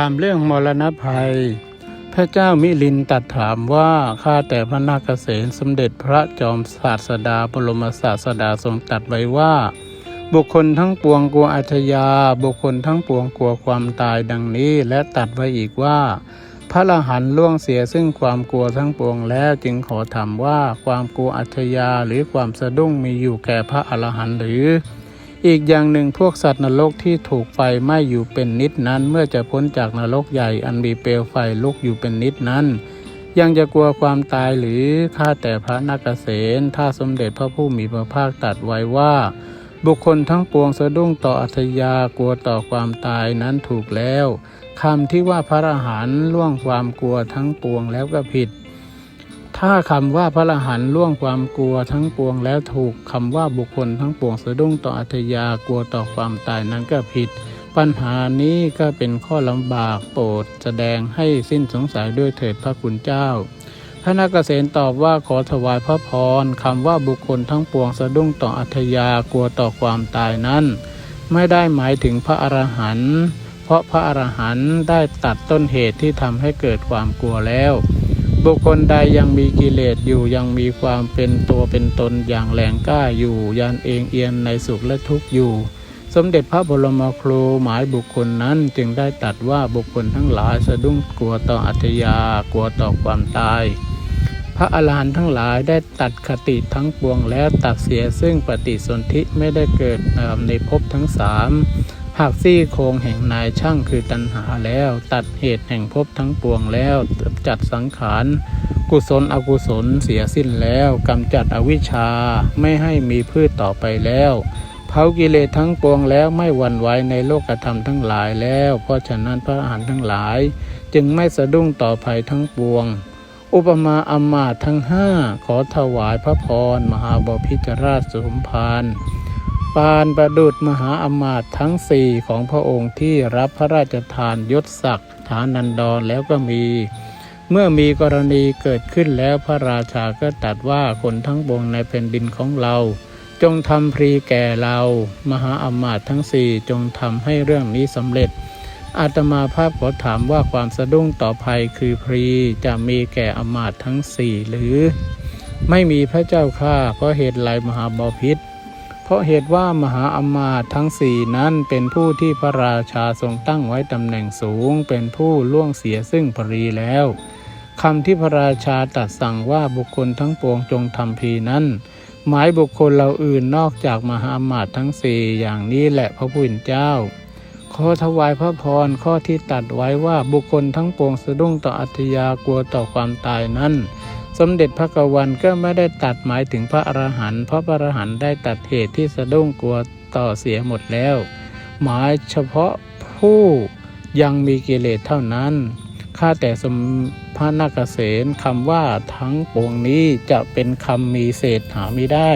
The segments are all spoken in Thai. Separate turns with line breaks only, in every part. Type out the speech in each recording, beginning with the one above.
ถามเรื่องมรณภัย พระเจ้ามิลินตัดถามว่าข้าแต่พระนาคเษนสมเด็จพระจอมศาสดาบรมศาสดาทรงตรัสไว้ว่า บุคคลทั้งปวงกลัวอัจฉยาบุคคลทั้งปวงกลัวความตายดังนี้และตัดไว้อีกว่า พระอรหันต์ล่วงเสียซึ่งความกลัวทั้งปวงแล้วจึงขอถามว่าความกลัวอัจฉยาหรือความสะดุ้งมีอยู่แก่พระอรหันต์หรือ อีกอย่างหนึ่งพวกสัตว์นรกที่ถูกไฟไหม้อยู่เป็นนิดนั้น เมื่อจะพ้นจากนรกใหญ่อันมีเปลวไฟลุกอยู่เป็นนิดนั้น ยังจะกลัวความตายหรือข้าแต่พระนักเกษณถ้าสมเด็จพระผู้มีพระภาคตรัดไว้ว่า บุคคลทั้งปวงสะดุ้งต่ออัธยากลัวต่อความตายนั้นถูกแล้วคำที่ว่าพระอรหันต์ล่วงความกลัวทั้งปวงแล้วก็ผิด ถ้าคำว่าพระอรหันต์ล่วงความกลัวทั้งปวงแล้วถูกคำว่าบุคคลทั้งปวงสะดุ้งต่ออัธยากลัวต่อความตายนั้นก็ผิด ปัญหานี้ก็เป็นข้อลำบากโปรดแสดงให้สิ้นสงสัยด้วยเถิดพระคุณเจ้าพระนักเกษตตอบว่าขอถวายพระพรคำว่าบุคคลทั้งปวงสะดุ้งต่ออัธยากลัวต่อความตายนั้น ไม่ได้หมายถึงพระอรหันต์เพราะพระอรหันต์ได้ตัดต้นเหตุที่ทำให้เกิดความกลัวแล้ว บุคคลใดยังมีกิเลสอยู่ยังมีความเป็นตัวเป็นตนอย่างแรงกล้าอยู่ยันเองเอียนในสุขและทุกข์อยู่ สมเด็จพระบรมครูหมายบุคคลนั้นจึงได้ตัดว่าบุคคลทั้งหลายสะดุ้งกลัวต่ออัตยากลัวต่อความตาย พระอรหันต์ทั้งหลายได้ตัดคติทั้งปวงแล้วตัดเสียซึ่งปฏิสนธิไม่ได้เกิดในภพทั้งสาม หากซี่โครงแห่งนายช่างคือตัณหาแล้ว ตัดเหตุแห่งภพทั้งปวงแล้วจัดสังขารกุศลอกุศลเสียสิ้นแล้วกำจัดอวิชชาไม่ให้มีพืชต่อไปแล้วเผากิเลสทั้งปวงแล้วไม่หวั่นไหวในโลกธรรมทั้งหลายแล้ว เพราะฉะนั้นพระอรหันต์ทั้งหลาย จึงไม่สะดุ้งต่อภัยทั้งปวง อุปมาอมาตทั้งห้าขอถวายพระพรมหาบพิตรราชสมภาร ปานประดุษมหาอมาตย์ทั้งสี่ของพระองค์ที่รับพระราชทานยศศักดิ์ฐานันดรแล้วก็มี เมื่อมีกรณีเกิดขึ้นแล้วพระราชาก็ตรัสว่าคนทั้งวงในแผ่นดินของเรา จงทำพรีแก่เรา มหาอมาตย์ทั้งสี่จงทำให้เรื่องนี้สำเร็จอาตมาภาพขอถามว่าความสะดุ้งต่อภัยคือพรีจะมีแก่อมาตย์ทั้งสี่หรือ ไม่มีพระเจ้าข้าเพราะเหตุไรมหาบาพิษ เพราะเหตุว่ามหาอมาตย์ทั้งสี่นั้นเป็นผู้ที่พระราชาทรงตั้งไว้ตำแหน่งสูง เป็นผู้ล่วงเสียซึ่งพรีแล้วคำที่พระราชาตรัสสั่งว่าบุคคลทั้งปวงจงทำพีนั้น หมายบุคคลเราอื่นนอกจากมหาอมาตย์ทั้งสี่อย่างนี้แหละพระผู้เป็นเจ้า ขอถวายพระพรข้อที่ตัดไว้ว่าบุคคลทั้งปวงสะดุ้งต่ออัตยากลัวต่อความตายนั้น สมเด็จพระกวันก็ไม่ได้ตัดหมายถึงพระอรหันต์เพราะพระอรหันต์ได้ตัดเหตุที่สะดุ้งกลัวต่อเสียหมดแล้ว หมายเฉพาะผู้ยังมีกิเลสเท่านั้นข้าแต่สมพระนาคเษนคำว่าทั้งปวงนี้จะเป็นคำมีเศษหาไม่ได้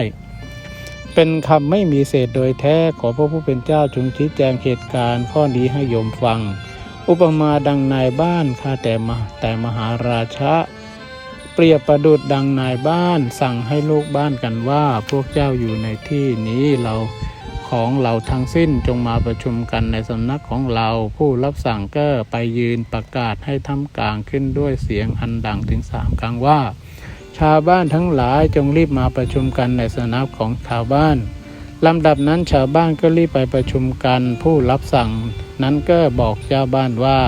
เป็นคำไม่มีเศษโดยแท้ขอพระผู้เป็นเจ้าจงชี้แจงเหตุการณ์ข้อนี้ให้โยมฟัง อุปมาดังนายบ้านข้าแต่มาแต่มหาราชะ เปรียบประดุดดังนายบ้านสั่งให้ลูกบ้านกันว่าพวกเจ้าอยู่ในที่นี้เราของเราทั้งสิ้นจงมาประชุมกันในสำนักของเราผู้รับสั่งก็ไปยืนประกาศให้ทำกลางขึ้นด้วยเสียงอันดังถึงสามครั้งว่า ชาวบ้านทั้งหลายจงรีบมาประชุมกันในสำนักของชาวบ้านลำดับนั้นชาวบ้านก็รีบไปประชุมกัน ผู้รับสั่งนั้นก็บอกเจ้าบ้านว่า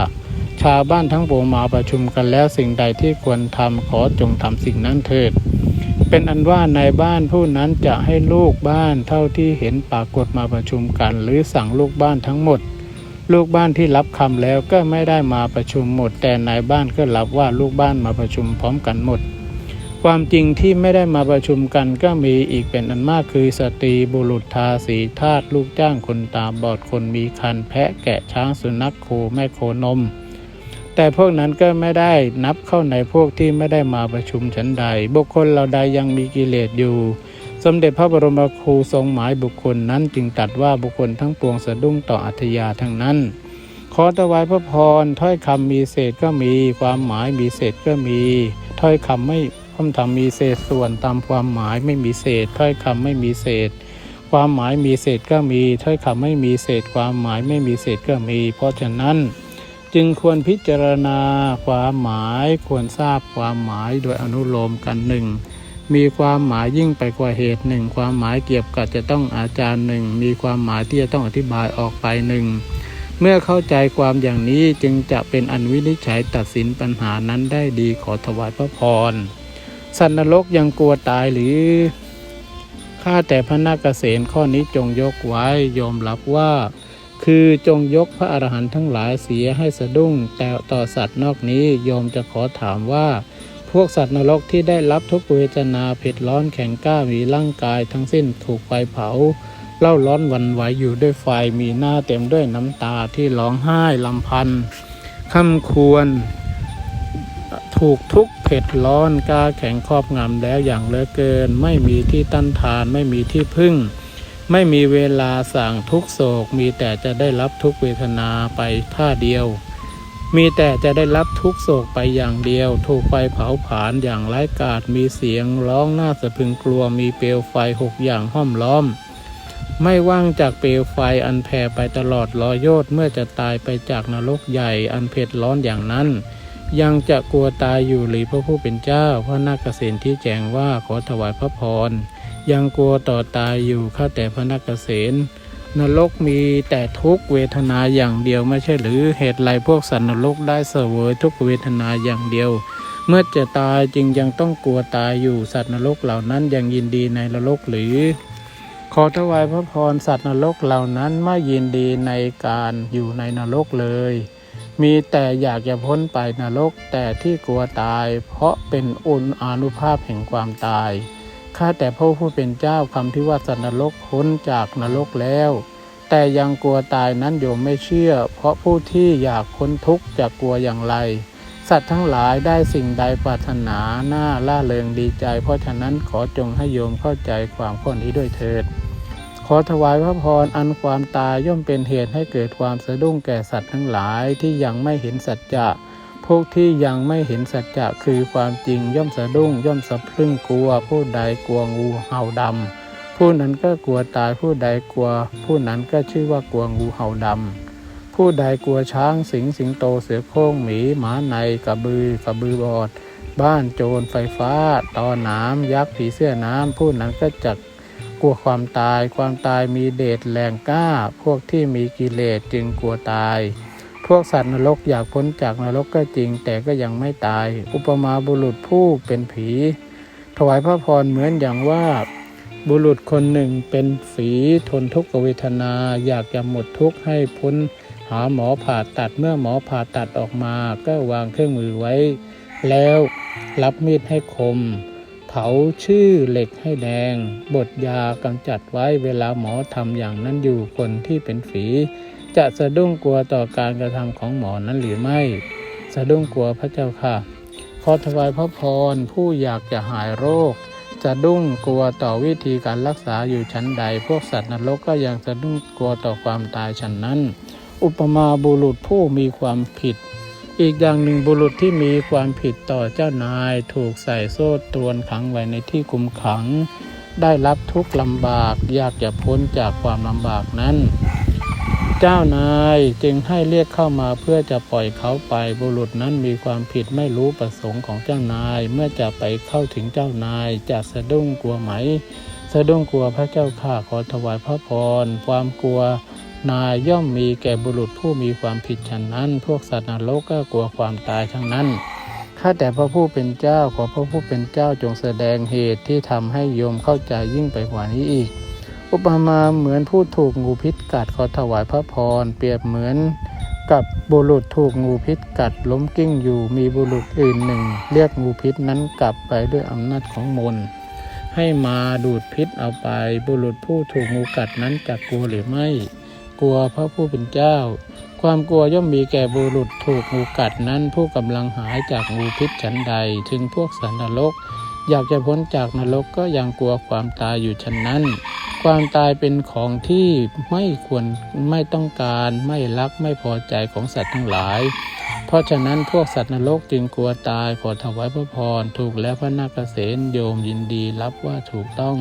ชาวบ้านทั้งปวงมาประชุมกันแล้วสิ่งใดที่ควรทำขอจงทำสิ่งนั้นเถิด เป็นอันว่าในบ้านผู้นั้นจะให้ลูกบ้านเท่าที่เห็นปรากฏมาประชุมกัน หรือสั่งลูกบ้านทั้งหมด ลูกบ้านที่รับคำแล้วก็ไม่ได้มาประชุมหมด แต่นายบ้านก็รับว่าลูกบ้านมาประชุมพร้อมกันหมด ความจริงที่ไม่ได้มาประชุมกันก็มีอีกเป็นอันมากคือสตรีบุรุษทาสีทาสลูกจ้างคนตาบอดคนมีคันแพะแกะช้างสุนัขโคแม่โคนม แต่พวกนั้นก็ไม่ได้นับเข้าในพวกที่ไม่ได้มาประชุมฉันใด บุคคลเราใดยังมีกิเลสอยู่ สมเด็จพระบรมครูทรงหมายบุคคลนั้นจึงตัดว่าบุคคลทั้งปวงสะดุ้งต่ออัธยาทั้งนั้น ขอถวายพระพรถ้อยคำมีเศษก็มี ความหมายมีเศษก็มี ถ้อยคำไม่คำธรรมมีเศษส่วนตามความหมายไม่มีเศษ ถ้อยคำไม่มีเศษ ความหมายมีเศษก็มี ถ้อยคำไม่มีเศษ ความหมายไม่มีเศษก็มี เพราะฉะนั้น จึงควรพิจารณาความหมายควรทราบความหมายโดยอนุโลมกันหนึ่งมีความหมายยิ่งไปกว่าเหตุหนึ่งความหมายเกี่ยวกับจะต้องอาจารย์หนึ่งมีความหมายที่จะต้องอธิบายออกไปหนึ่งเมื่อเข้าใจความอย่างนี้จึงจะเป็นอันวินิจฉัยตัดสินปัญหานั้นได้ดีขอถวายพระพรสัตว์นรกยังกลัวตายหรือข้าแต่พระนาคเษนข้อนี้จงยกไว้ยอมรับว่า คือจงยกพระอรหันต์ทั้งหลายเสียให้สะดุ้ง แต่ต่อสัตว์นอกนี้โยมจะขอถามว่า พวกสัตว์นรกที่ได้รับทุกเวทนาเผ็ดร้อนแข็งกล้ามีร่างกายทั้งสิ้นถูกไฟเผาเล่าร้อนวันไหวอยู่ด้วยไฟมีหน้าเต็มด้วยน้ำตาที่ร้องไห้ลำพันคำควร ถูกทุกเผ็ดร้อนกล้าแข็งครอบงำแล้วอย่างเลือเกิน ไม่มีที่ตั้นทานไม่มีที่พึ่ง ไม่มีเวลาสั่งทุกโศก มีแต่จะได้รับทุกเวทนาไปท่าเดียว มีแต่จะได้รับทุกโศกไปอย่างเดียว ถูกไฟเผาผลาญอย่างไร้กาดมีเสียงร้องน่าสะพึงกลัวมีเปลวไฟหกอย่างห้อมล้อม ไม่ว่างจากเปลวไฟอันแผ่ไปตลอดรอยโยธเมื่อจะตายไปจากนรกใหญ่อันเผ็ดร้อนอย่างนั้น ยังจะกลัวตายอยู่หรือพระผู้เป็นเจ้าพระนาคเษนที่แจงว่าขอถวายพระพร ยังกลัวต่อตายอยู่ข้าแต่พระนาคเกษนนรกมีแต่ทุกเวทนาอย่างเดียวไม่ใช่หรือเหตุไรพวกสัตว์นรกได้เสวยทุกเวทนาอย่างเดียว เมื่อจะตายจึงยังต้องกลัวตายอยู่สัตว์นรกเหล่านั้นยังยินดีในนรกหรือ ขอถวายพระพรสัตว์นรกเหล่านั้นไม่ยินดีในการอยู่ในนรกเลย มีแต่อยากจะพ้นไปนรกแต่ที่กลัวตาย เพราะเป็นอุณอานุภาพแห่งความตาย ข้าแต่พระผู้เป็นเจ้าคำที่ว่าสัตว์นรกพ้นจากนรกแล้ว แต่ยังกลัวตายนั้นโยมไม่เชื่อ เพราะผู้ที่อยากพ้นทุกข์จะกลัวอย่างไร สัตว์ทั้งหลายได้สิ่งใดปรารถนาหน้าล่าเริงดีใจ เพราะฉะนั้นขอจงให้โยมเข้าใจความข้อนี้ด้วยเถิด ขอถวายพระพรอันความตายย่อมเป็นเหตุให้เกิดความสะดุ้งแก่สัตว์ทั้งหลายที่ยังไม่เห็นสัจจะ พวกที่ยังไม่เห็นสัจจะคือความจริงย่อมสะดุ้งย่อมสะพรึงกลัว ผู้ใดกลัวงูเห่าดำผู้นั้นก็กลัวตายผู้ใดกลัว ผู้นั้นก็ชื่อว่ากลัวงูเห่าดำผู้ใดกลัวช้างสิงสิงโตเสือโคร่งหมีหมาในกระบือกระบือบอด บ้านโจรไฟฟ้าตอหน้ำยักษ์ผีเสื้อน้ำผู้นั้นก็จะกลัวความตายความตายมีเดชแรงกล้า พวกที่มีกิเลสจึงกลัวตาย วกสัตว์นรกอยากพ้นจากนรกก็จริง แต่ก็ยังไม่ตาย อุปมาบุรุษผู้เป็นผี ถวายพระพรเหมือนอย่างว่าบุรุษคนหนึ่งเป็นฝีทนทุกขเวทนา อยากจะหมดทุกข์ให้พ้นหาหมอผ่าตัดเมื่อหมอผ่าตัดออกมา ก็วางเครื่องมือไว้ แล้วรับมีดให้คม เผาชื่อเหล็กให้แดงบทยากำจัดไว้เวลาหมอทำอย่างนั้นอยู่คนที่เป็นฝี จะสะดุ้งกลัวต่อการกระทำของหมอนั้นหรือไม่ สะดุ้งกลัวพระเจ้าค่ะ ขอถวายพระพรผู้อยากจะหายโรคสะดุ้งกลัวต่อวิธีการรักษาอยู่ชั้นใด พวกสัตว์นรกก็ยังสะดุ้งกลัวต่อความตายฉันนั้น อุปมาบุรุษผู้มีความผิด อีกอย่างหนึ่งบุรุษที่มีความผิดต่อเจ้านายถูกใส่โซ่ตรวนขังไว้ในที่คุมขัง ได้รับทุกข์ลำบากอยากจะพ้นจากความลำบากนั้น เจ้านายจึงให้เรียกเข้ามาเพื่อจะปล่อยเขาไปบุรุษนั้นมีความผิดไม่รู้ประสงค์ของเจ้านายเมื่อจะไปเข้าถึงเจ้านายจะสะดุ้งกลัวไหม สะดุ้งกลัวพระเจ้าข้าขอถวายพระพรความกลัว นายย่อมมีแก่บุรุษผู้มีความผิดฉันนั้น พวกสัตว์นรกก็กลัวความตายทั้งนั้น ข้าแต่พระผู้เป็นเจ้าขอพระผู้เป็นเจ้าจงแสดงเหตุที่ทำให้โยมเข้าใจยิ่งไปกว่านี้อีก อุปมาเหมือนผู้ถูกงูพิษกัดขอถวายพระพร เปรียบเหมือนกับบุรุษถูกงูพิษกัดล้มกิ้งอยู่มีบุรุษอื่นหนึ่ง เรียกงูพิษนั้นกลับไปด้วยอำนาจของมนต์ให้มาดูดพิษเอาไปบุรุษผู้ถูกงูกัดนั้นจะกลัวหรือไม่ ลัวพระผู้เป็นเจ้า ความกลัวย่อมมีแก่บุรุษถูกงูกัดนั้นผู้กำลังหายจากงูพิษฉันใด ถึงพวกสันนรก อยากจะพ้นจากนรกก็ยังกลัวความตายอยู่ฉะนั้น ความตายเป็นของที่ไม่ควรไม่ต้องการไม่รักไม่พอใจของสัตว์ทั้งหลาย เพราะฉะนั้นพวกสัตว์นรกจึงกลัวตายขอถวายพระพรถูกแล้วพระนาคเษนโยมยินดีรับว่าถูกต้อง